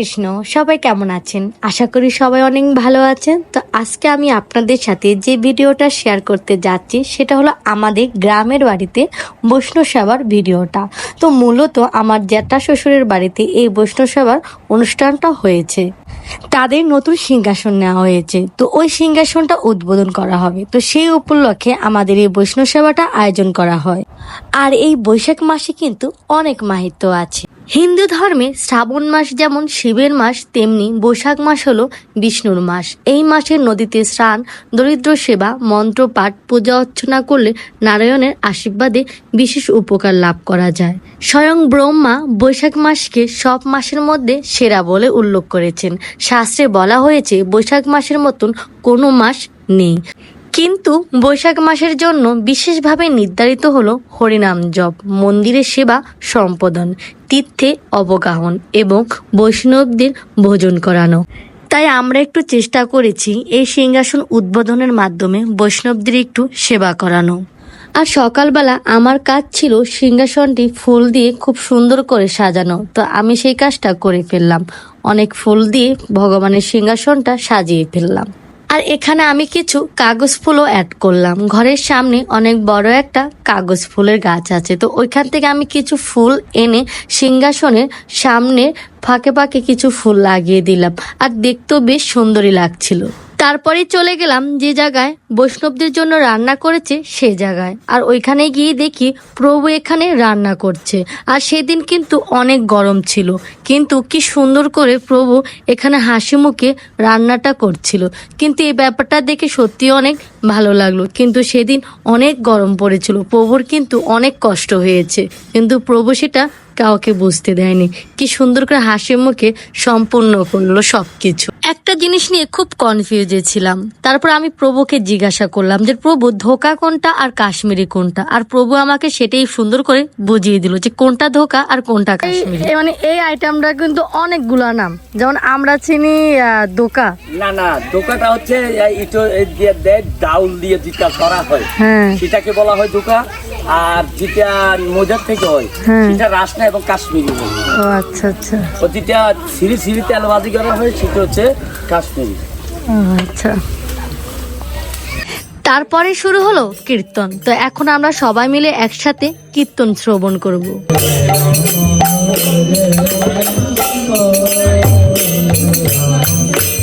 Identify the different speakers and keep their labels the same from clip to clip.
Speaker 1: কৃষ্ণ, সবাই কেমন আছেন? আশা করি সবাই অনেক ভালো আছেন। তো আজকে আমি আপনাদের সাথে যে ভিডিওটা শেয়ার করতে যাচ্ছি, সেটা হলো আমাদের গ্রামের বাড়িতে বৈষ্ণব সেবার ভিডিওটা। তো মূলত আমার জ্যাঠা শ্বশুরের বাড়িতে এই বৈষ্ণব সেবার অনুষ্ঠানটা হয়েছে। তাদের নতুন সিংহাসন নেওয়া হয়েছে। তো ওই সিংহাসনটা উদ্বোধন করা হবে। তো সেই উপলক্ষে আমাদের এই বৈষ্ণব সেবাটা আয়োজন করা হয়। আর এই বৈশাখ মাসে কিন্তু অনেক মাহিত্য আছে। হিন্দু ধর্মে শ্রাবণ মাস যেমন শিবের মাস, তেমনি বৈশাখ মাস হলো বিষ্ণুর মাস। এই মাসে নদীতে স্নান, দরিদ্র সেবা মন্ত্রপাঠ পূজা অর্চনা করলে নারায়ণের আশীর্বাদে বিশেষ উপকার লাভ করা যায়। স্বয়ং ব্রহ্মা বৈশাখ মাসকে সব মাসের মধ্যে সেরা বলে উল্লেখ করেছেন। শাস্ত্রে বলা হয়েছে, বৈশাখ মাসের মতন কোনো মাস নেই। কিন্তু বৈশাখ মাসের জন্য বিশেষভাবে নির্ধারিত হল হরিনাম জপ, মন্দিরের সেবা, সম্পাদন, তীর্থে অবগাহন এবং বৈষ্ণবদের ভোজন করানো। তাই আমরা একটু চেষ্টা করেছি এই সিংহাসন উদ্বোধনের মাধ্যমে বৈষ্ণবদের একটু সেবা করানো। আর সকালবেলা আমার কাজ ছিল সিংহাসনটি ফুল দিয়ে খুব সুন্দর করে সাজানো। তো আমি সেই কাজটা করে ফেললাম। অনেক ফুল দিয়ে ভগবানের সিংহাসনটা সাজিয়ে ফেললাম। আর এখানে আমি কিছু কাগজ ফুলও অ্যাড করলাম। ঘরের সামনে অনেক বড় একটা কাগজ ফুলের গাছ আছে। তো ওইখান থেকে আমি কিছু ফুল এনে সিংহাসনের সামনে ফাঁকে ফাঁকে কিছু ফুল লাগিয়ে দিলাম। আর দেখতেও বেশ সুন্দরই লাগছিল। তারপরে চলে গেলাম যে জায়গায় বৈষ্ণবদের জন্য রান্না করেছে সে জায়গায়। আর ওইখানে গিয়ে দেখি প্রভু এখানে রান্না করছে। আর সেদিন কিন্তু অনেক গরম ছিল। কিন্তু কি সুন্দর করে প্রভু এখানে হাসি মুখে রান্নাটা করছিল। কিন্তু এই ব্যাপারটা দেখে সত্যি অনেক ভালো লাগল। কিন্তু সেদিন অনেক গরম পড়েছিল। প্রভুর কিন্তু অনেক কষ্ট হয়েছে। কিন্তু প্রভু সেটা কাউকে বুঝতে দেয়নি। কি সুন্দর করে হাসি মুখে সম্পূর্ণ করল সবকিছু। একটা জিনিস নিয়ে খুব কনফিউজে ছিলাম। তারপর আমি প্রভুকে জিজ্ঞাসা করলাম যে প্রভু ধোকা কোনটা আর কাশ্মীরি কোনটা? আর প্রভু আমাকে সেটাই সুন্দর করে বুঝিয়ে দিল যে কোনটা ধোকা আর কোনটা কাশ্মীরি? মানে এই আইটেমটা কিন্তু অনেকগুলা নাম। যেমন আমরা চিনি দোকা
Speaker 2: না না দোকাটা হচ্ছে ডাউল দিয়ে যেটা করা হয়
Speaker 1: হ্যাঁ।
Speaker 2: সেটাকে বলা হয় দোকা আর যেটা মজার থেকে হয়
Speaker 1: হ্যাঁ।
Speaker 2: সেটা রাসনা এবং কাশ্মীরি
Speaker 1: ও আচ্ছা আচ্ছা।
Speaker 2: ও যেটা সিঁড়ি সিঁড়ি তেলবাজি করা হয় সেটা হচ্ছে কাশ্মীরি।
Speaker 1: আচ্ছা। তারপরে শুরু হলো কীর্তন। তো এখন আমরা সবাই মিলে একসাথে কীর্তন শ্রবণ করব।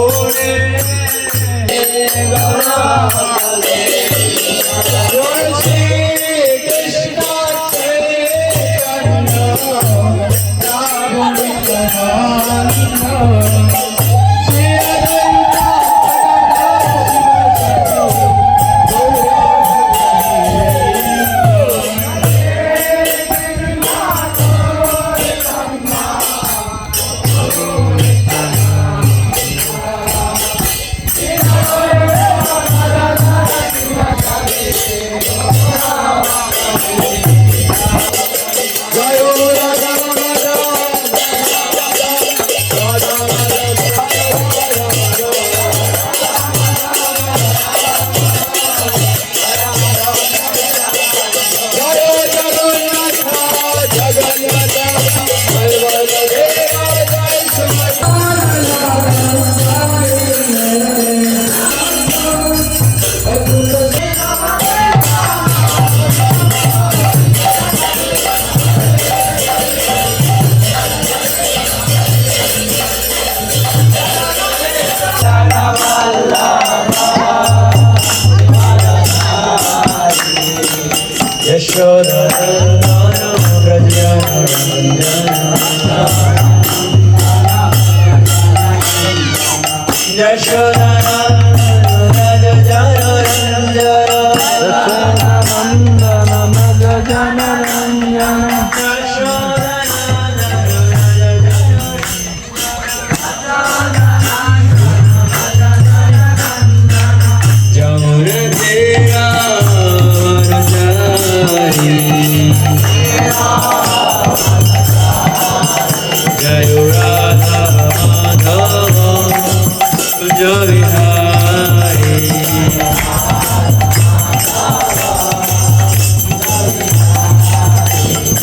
Speaker 3: তোরে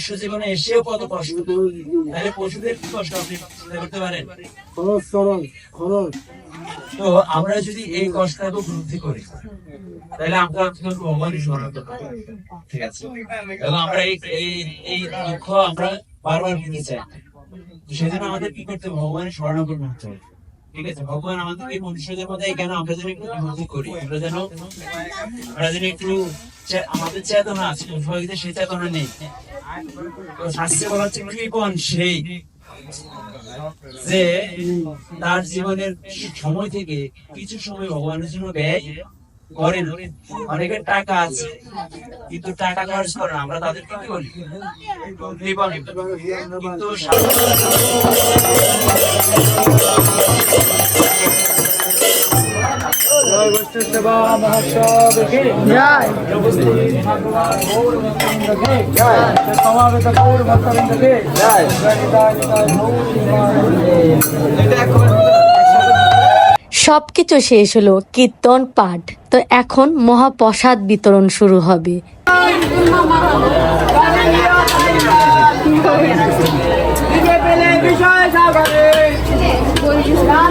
Speaker 2: মনুষ্য জীবনে এসেও কত কষ্ট? তাহলে পশুদের কি কষ্ট আপনি করতে পারেন?
Speaker 3: খরচ সরল খরচ।
Speaker 2: তো আমরা যদি এই কষ্টটাকে উপলব্ধি করি তাহলে আমরা পারি ঠিক আছে? আমরা এই এই দুঃখ আমরা বারবার পেতে চায় তো সেজন্য আমাদের কি করতে হবে? ভগবানের শরণাপন্ন হতে হবে। ঠিক আছে? ভগবান আমাদেরকে মনুষ্যদের মধ্যে কেন আমরা যেন একটু করি আমরা যেন আমরা যেন একটু আমাদের চেতনা আছে সবাই সেই চেতনা নেই। তো শাস্ত্রে বলা হচ্ছে কৃপণ সেই। যে তার জীবনের সময় থেকে কিছু সময় ভগবানের জন্য ব্যয় করেন। অনেকের টাকা আছে, কিন্তু টাকা খরচ করে আমরা তাদেরকে কি বলি। কিন্তু
Speaker 3: বৈষ্ণব সেবা মহোৎসব সমাবেত গৌর ভক্তবৃন্দ।
Speaker 1: সবকিছু শেষ হলো কীর্তন পাঠ। তো এখন মহাপ্রসাদ বিতরণ শুরু হবে।
Speaker 3: বিষয় সাগরে তার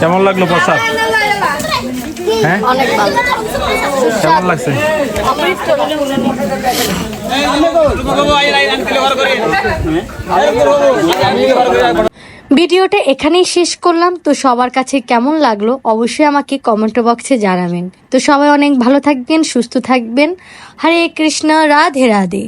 Speaker 4: কেমন লাগল প্রসাদ? হ্যাঁ? কেমন লাগছে?
Speaker 1: ভিডিওটা এখানেই শেষ করলাম। তো সবার কাছে কেমন লাগল অবশ্যই আমাকে কমেন্ট বক্সে জানাবেন। তো সবাই অনেক ভালো থাকবেন, সুস্থ থাকবেন। হরে কৃষ্ণ, রাধে রাধে।